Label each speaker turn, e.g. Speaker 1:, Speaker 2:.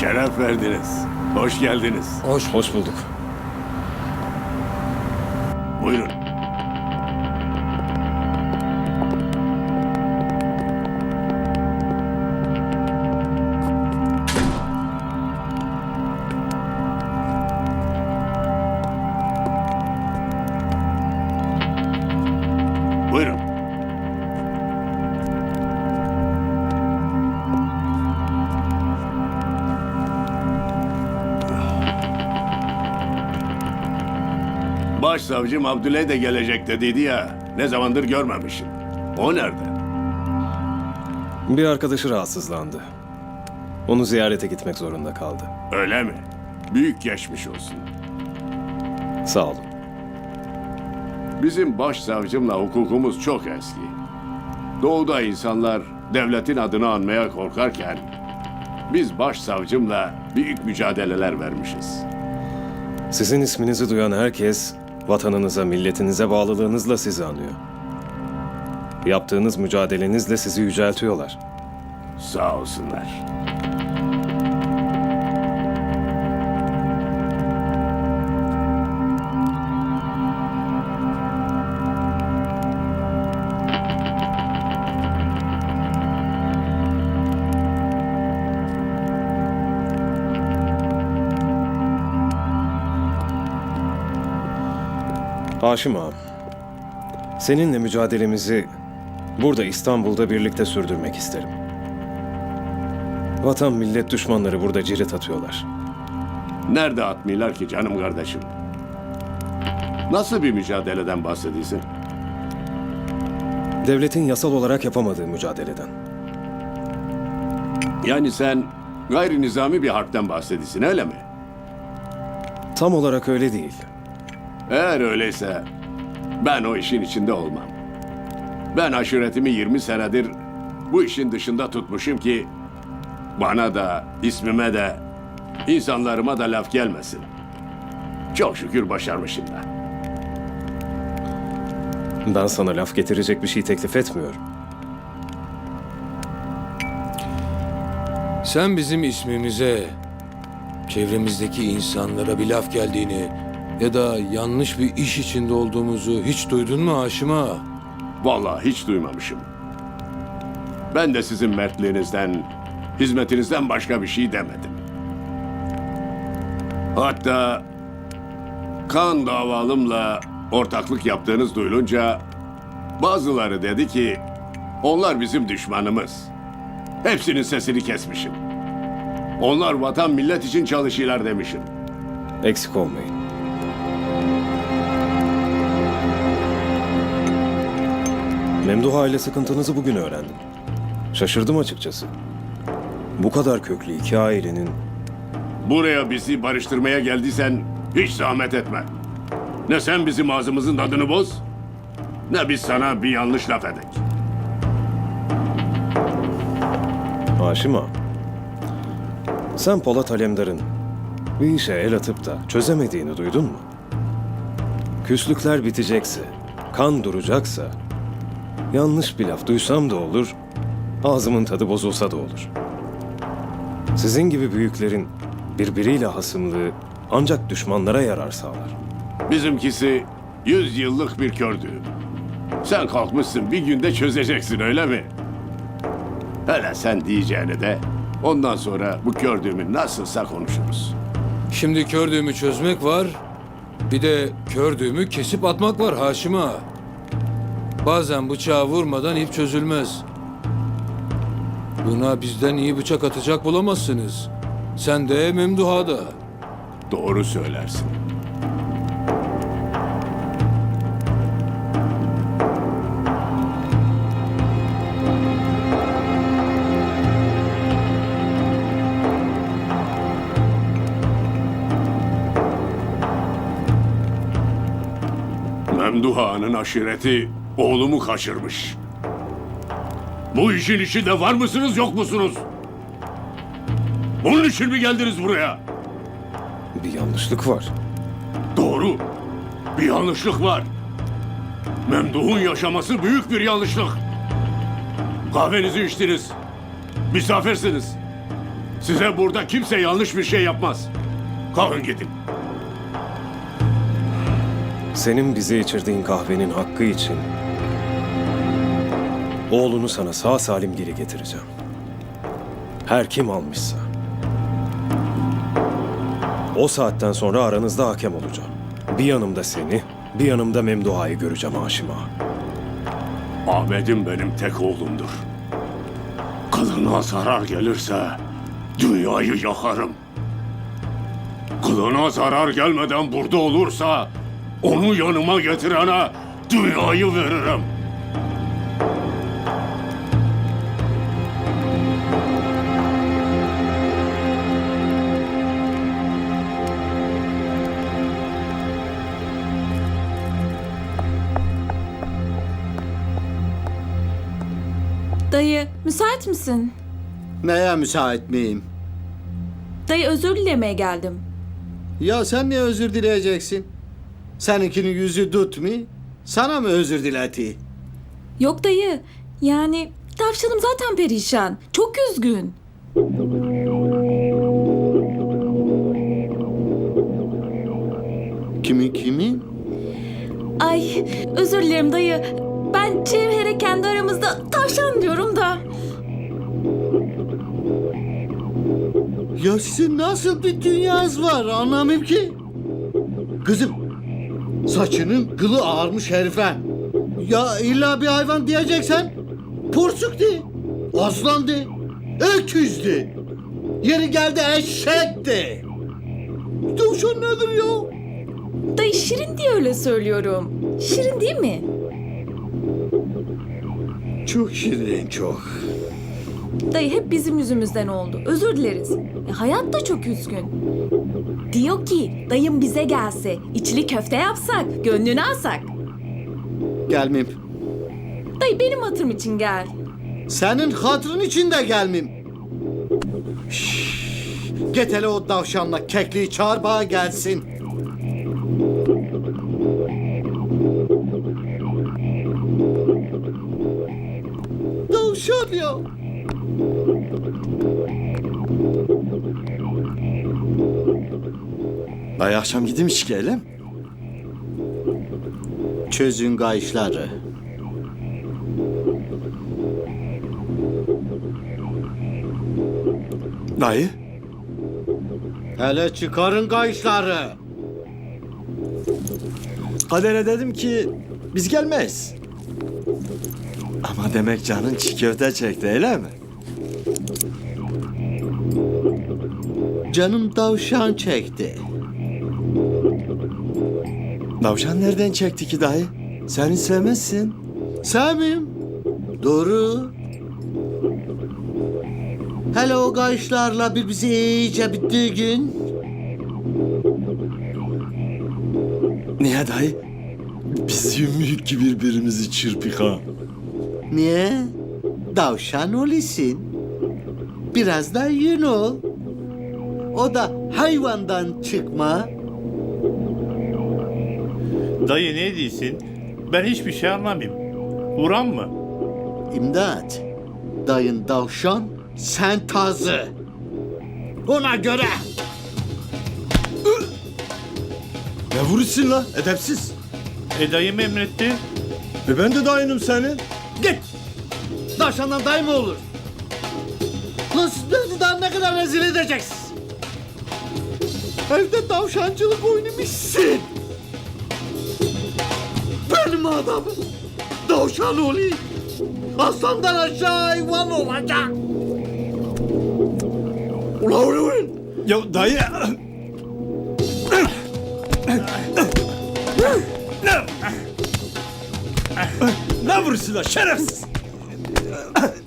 Speaker 1: Şeref verdiniz. Hoş geldiniz.
Speaker 2: Hoş,
Speaker 3: Hoş bulduk.
Speaker 1: Buyurun. Başsavcım Abdüley de gelecek dediydi ya. Ne zamandır görmemişim. O nerede?
Speaker 3: Bir arkadaşı rahatsızlandı. Onu ziyarete gitmek zorunda kaldı.
Speaker 1: Öyle mi? Büyük geçmiş olsun.
Speaker 3: Sağ olun.
Speaker 1: Bizim başsavcımla hukukumuz çok eski. Doğuda insanlar devletin adını anmaya korkarken biz başsavcımla büyük mücadeleler vermişiz.
Speaker 3: Sizin isminizi duyan herkes vatanınıza, milletinize bağlılığınızla sizi anıyor. Yaptığınız mücadelenizle sizi yüceltiyorlar.
Speaker 1: Sağ olsunlar.
Speaker 3: Haşim ağam, seninle mücadelemizi burada İstanbul'da birlikte sürdürmek isterim. Vatan millet düşmanları burada cirit atıyorlar.
Speaker 1: Nerede atmıyorlar ki canım kardeşim? Nasıl bir mücadeleden bahsediyorsun?
Speaker 3: Devletin yasal olarak yapamadığı mücadeleden.
Speaker 1: Yani sen gayri nizami bir harpten bahsediyorsun öyle mi?
Speaker 3: Tam olarak öyle değil.
Speaker 1: Eğer öyleyse ben o işin içinde olmam. Ben aşiretimi 20 senedir bu işin dışında tutmuşum ki bana da, ismime de, insanlarıma da laf gelmesin. Çok şükür başarmışım da.
Speaker 3: Ben sana laf getirecek bir şey teklif etmiyorum.
Speaker 2: Sen bizim ismimize, çevremizdeki insanlara bir laf geldiğini ya da yanlış bir iş içinde olduğumuzu hiç duydun mu Haşim ağa?
Speaker 1: Vallahi hiç duymamışım. Ben de sizin mertliğinizden, hizmetinizden başka bir şey demedim. Hatta kan davalımla ortaklık yaptığınız duyulunca bazıları dedi ki onlar bizim düşmanımız. Hepsinin sesini kesmişim. Onlar vatan millet için çalışıyorlar demişim.
Speaker 3: Eksik olmayın. Memduh aile sıkıntınızı bugün öğrendim. Şaşırdım açıkçası. Bu kadar köklü iki ailenin
Speaker 1: Buraya bizi barıştırmaya geldiysen hiç zahmet etme. Ne sen bizim ağzımızın tadını boz, ne biz sana bir yanlış laf edek.
Speaker 3: Haşim ağa, Sen Polat Alemdar'ın bir işe el atıp da çözemediğini duydun mu? Küslükler bitecekse, kan duracaksa, yanlış bir laf duysam da olur, ağzımın tadı bozulsa da olur. Sizin gibi büyüklerin birbiriyle hasımlığı ancak düşmanlara yarar sağlar.
Speaker 1: Bizimkisi yüz yıllık bir kördü. Sen kalkmışsın bir günde çözeceksin öyle mi? Hele sen diyeceğini de ondan sonra bu kördüğümü nasılsa konuşuruz.
Speaker 2: Şimdi kördüğümü çözmek var, bir de kördüğümü kesip atmak var Haşim ağa. Bazen bıçağı vurmadan ip çözülmez. Buna bizden iyi bıçak atacak bulamazsınız. Sen de Memduha da.
Speaker 1: Doğru söylersin. Memduha'nın aşireti oğlumu kaçırmış. Bu işin içinde var mısınız yok musunuz? Bunun için mi geldiniz buraya?
Speaker 3: Bir yanlışlık var.
Speaker 1: Doğru. Bir yanlışlık var. Memduh'un yaşaması büyük bir yanlışlık. Kahvenizi içtiniz. Misafirsiniz. Size burada kimse yanlış bir şey yapmaz. Kalkın gidin.
Speaker 3: Senin bize içirdiğin kahvenin hakkı için oğlunu sana sağ salim geri getireceğim. Her kim almışsa. O saatten sonra aranızda hakem olacağım. Bir yanımda seni, bir yanımda Memduha'yı göreceğim Haşim Ağa.
Speaker 1: Ahmet'im benim tek oğlumdur. Kılına zarar gelirse dünyayı yakarım. Kılına zarar gelmeden burada olursa onu yanıma getirene dünyayı veririm.
Speaker 4: Dayı, müsait misin?
Speaker 5: Neye müsait miyim?
Speaker 4: Dayı özür dilemeye geldim.
Speaker 5: Ya sen niye özür dileyeceksin? Seninkinin yüzü tut mu? Sana mı özür dileti?
Speaker 4: Yok dayı, yani tavşanım zaten perişan. Çok üzgün.
Speaker 5: Kimi kimi?
Speaker 4: Ay, özür dilerim dayı. Ben Cevher'e kendi aramızda tavşan diyorum da.
Speaker 5: Ya sizin nasıl bir dünyanız var anlamıyorum ki. Kızım, saçının kılı ağarmış herife. Ya illa bir hayvan diyeceksen, porsuk de, aslan de, öküz de. Yeri geldi eşek de. Tavşan nedir ya?
Speaker 4: Dayı şirin diye öyle söylüyorum. Şirin değil mi?
Speaker 5: Çok şirin çok.
Speaker 4: Dayı hep bizim yüzümüzden oldu. Özür dileriz. E, hayat da çok üzgün. Diyor ki dayım bize gelse, içli köfte yapsak, gönlünü alsak.
Speaker 5: Gelmeyeyim.
Speaker 4: Dayı benim hatırım için gel.
Speaker 5: Senin hatırın için de gelmeyeyim. Şşş. Get hele o tavşanla kekliği çağır bana gelsin. Tavşan ya.
Speaker 6: Dayı akşam gideyim içkeyle.
Speaker 5: Çözün kayışları.
Speaker 6: Dayı.
Speaker 5: Hele çıkarın kayışları.
Speaker 6: Kader'e dedim ki biz gelmeyiz. Ama demek canın çiğ köfte çekti öyle mi?
Speaker 5: Canım tavşan çekti.
Speaker 6: Davşan nereden çekti ki dayı? Sen hiç sevmezsin.
Speaker 5: Sevmeyeyim. Doğru. Hele o kayışlarla bir bizi iyice bittiği gün.
Speaker 6: Niye dayı? Biz yümük ki birbirimizi çırpık ha.
Speaker 5: Niye? Davşan olisin. Biraz da yün ol. O da hayvandan çıkma.
Speaker 7: Dayı ne diyorsun? Ben hiçbir şey anlamıyorum. Vuran mı?
Speaker 5: İmdat. Dayın davşan, sen tazı. Ona göre.
Speaker 6: Ne vurursun la edepsiz.
Speaker 7: E dayım emretti.
Speaker 6: E ben de dayınım senin.
Speaker 5: Git. Davşandan dayı mı olur? Lan siz beni daha ne kadar rezil edeceksiniz? Evde tavşancılık oynamışsın. Benim adamım. Tavşan olayım. Aslandan aşağı hayvan olacak. Ulan ulan ulan.
Speaker 6: Ya dayı. ne? Vurursun la şerefsiz? uh,